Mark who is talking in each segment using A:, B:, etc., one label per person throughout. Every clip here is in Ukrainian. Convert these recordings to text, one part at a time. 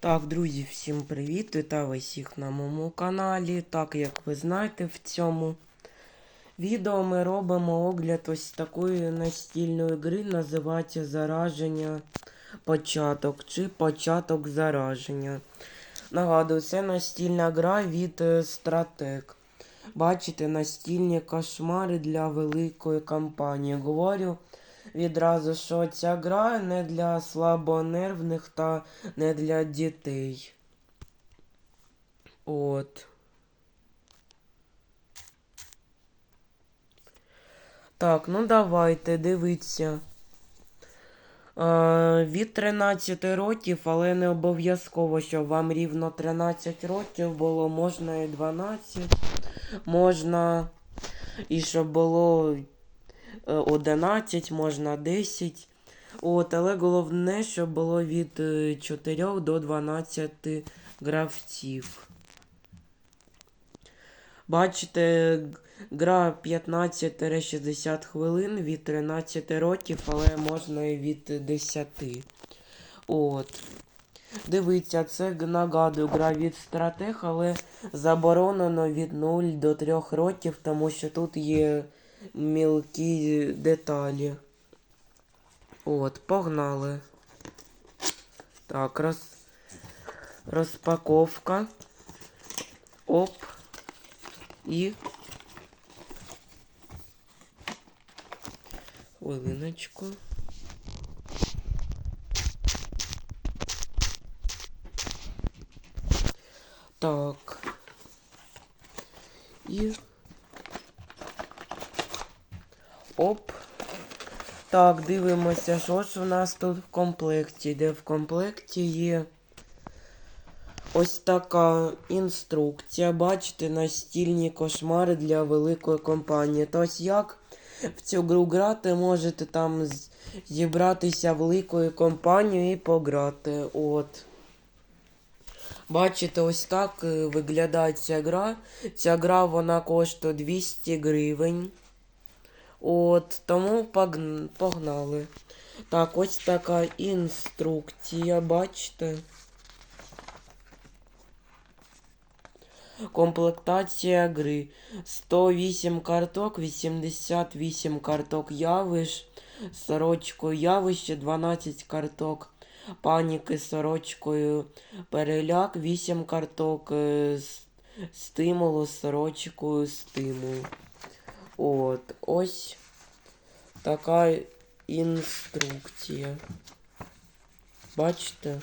A: Так, друзі, всім привіт! Вітаю всіх на моєму каналі. Так, як ви знаєте, в цьому відео ми робимо огляд ось такої настільної гри, називається Зараження початок чи початок зараження. Нагадую, це настільна гра від Стратек. Бачите, настільні кошмари для великої компанії. Говорю відразу, що ця гра не для слабонервних та не для дітей. От. Так, ну давайте, дивіться. Е, від 13 років, але не обов'язково, щоб вам рівно 13 років було, можна і 12, можна і щоб було 11, можна 10. От, але головне, щоб було від е, 4 до 12 гравців. Бачите, гра 15-60 хвилин від 13 років, але можна і від 10. От. Дивіться, це нагадую, гра від стратег, але заборонено від 0 до 3 років, тому що тут є мілкі деталі. От, погнали. Так, роз... розпаковка. Оп. І. Хвилиночку. Так. І. Оп. Так, дивимося, що ж у нас тут в комплекті. Де в комплекті є ось така інструкція. Бачите, настільні кошмари для великої компанії. Тобто як в цю гру грати, можете там зібратися великою компанією і пограти. От. Бачите, ось так е, виглядає ця гра. Ця гра вона коштує 200 гривень. От, тому погнали. Так, ось така інструкція, бачите. Комплектація гри. 108 карток, 88 карток явиш, сорочкою явище, 12 карток паніки сорочкою переляк, 8 карток е, стимулу сорочкою стимул. От, ось така інструкція. Бачите?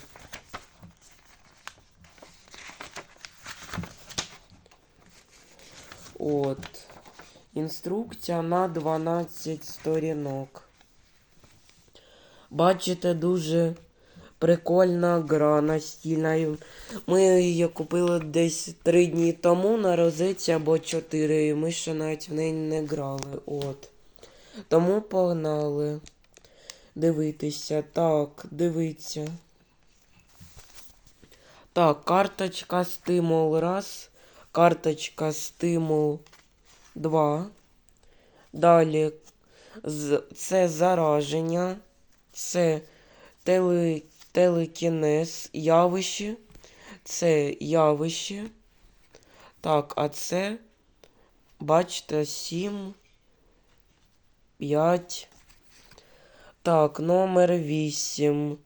A: От. Інструкція на 12 сторінок. Бачите, дуже прикольна гра настільна. Ми її купили десь 3 дні тому на розетці або 4, і ми ще навіть в неї не грали. От. Тому погнали. Дивитися. Так, дивіться. Так, карточка стимул раз. Карточка стимул 2. Далі це зараження. Це теле, телекінез явище. Це явище. Так, а це, бачите, 7, 5. Так, номер 8.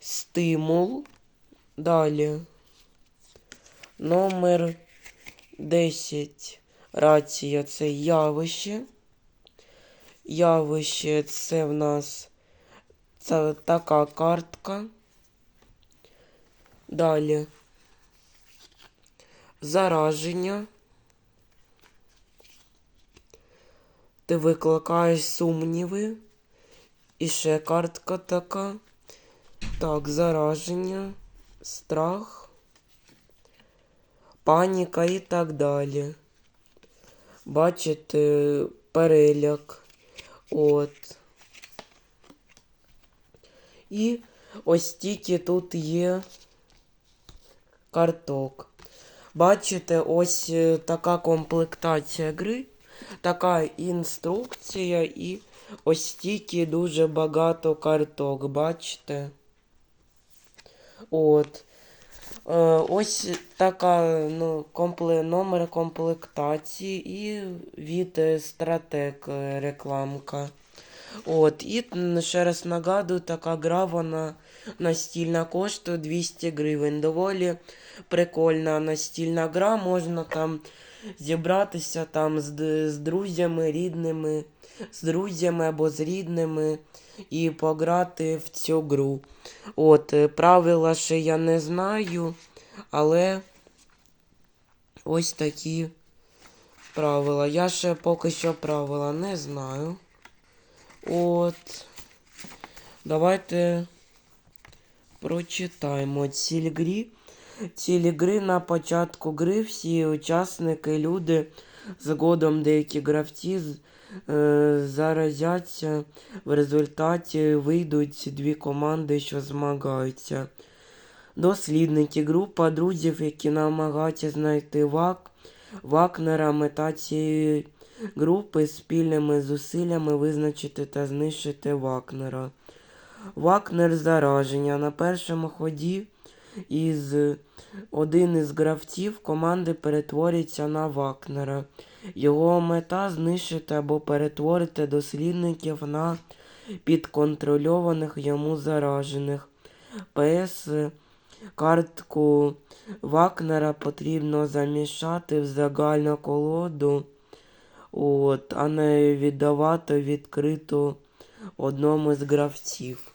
A: Стимул. Далі. Номер 10. Рація це явище. Явище це в нас це така картка. Далі. Зараження. Ти викликаєш сумніви. І ще картка така. Так, зараження, страх, паніка і так далі. Бачите, переляк. От. І ось тільки тут є карток. Бачите, ось е, така комплектація гри, така інструкція і ось стільки дуже багато карток, бачите? От. Е, ось така ну, компле... номер комплектації і від стратег е, рекламка. От, і ще раз нагадую, така гра вона настільна коштує 200 гривень. Доволі прикольна настільна гра. Можна там зібратися там з, з друзями, рідними, з друзями або з рідними і пограти в цю гру. От, е, правила ще я не знаю, але ось такі правила. Я ще поки що правила не знаю. От. Давайте прочитаємо ціль грі. Цілі гри на початку гри всі учасники, люди, згодом деякі гравці е, заразяться. В результаті вийдуть дві команди, що змагаються. Дослідники, група друзів, які намагаються знайти вак, Вакнера, мета цієї групи спільними зусиллями визначити та знищити Вакнера. Вакнер зараження. На першому ході із один із гравців команди перетвориться на Вакнера. Його мета знищити або перетворити дослідників на підконтрольованих йому заражених. ПС картку Вакнера потрібно замішати в загальну колоду, от, а не віддавати відкриту одному з гравців.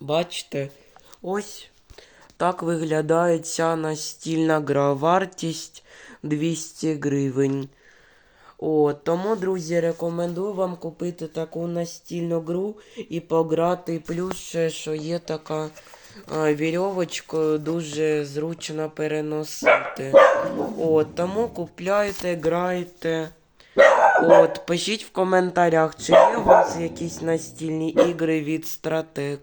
A: Бачите, ось так виглядає ця настільна гра. Вартість 200 гривень. О, тому, друзі, рекомендую вам купити таку настільну гру і пограти. Плюс ще, що є така а, вірьовочка, дуже зручно переносити. От, тому купляйте, грайте. От, пишіть в коментарях, чи є у вас якісь настільні ігри від стратег.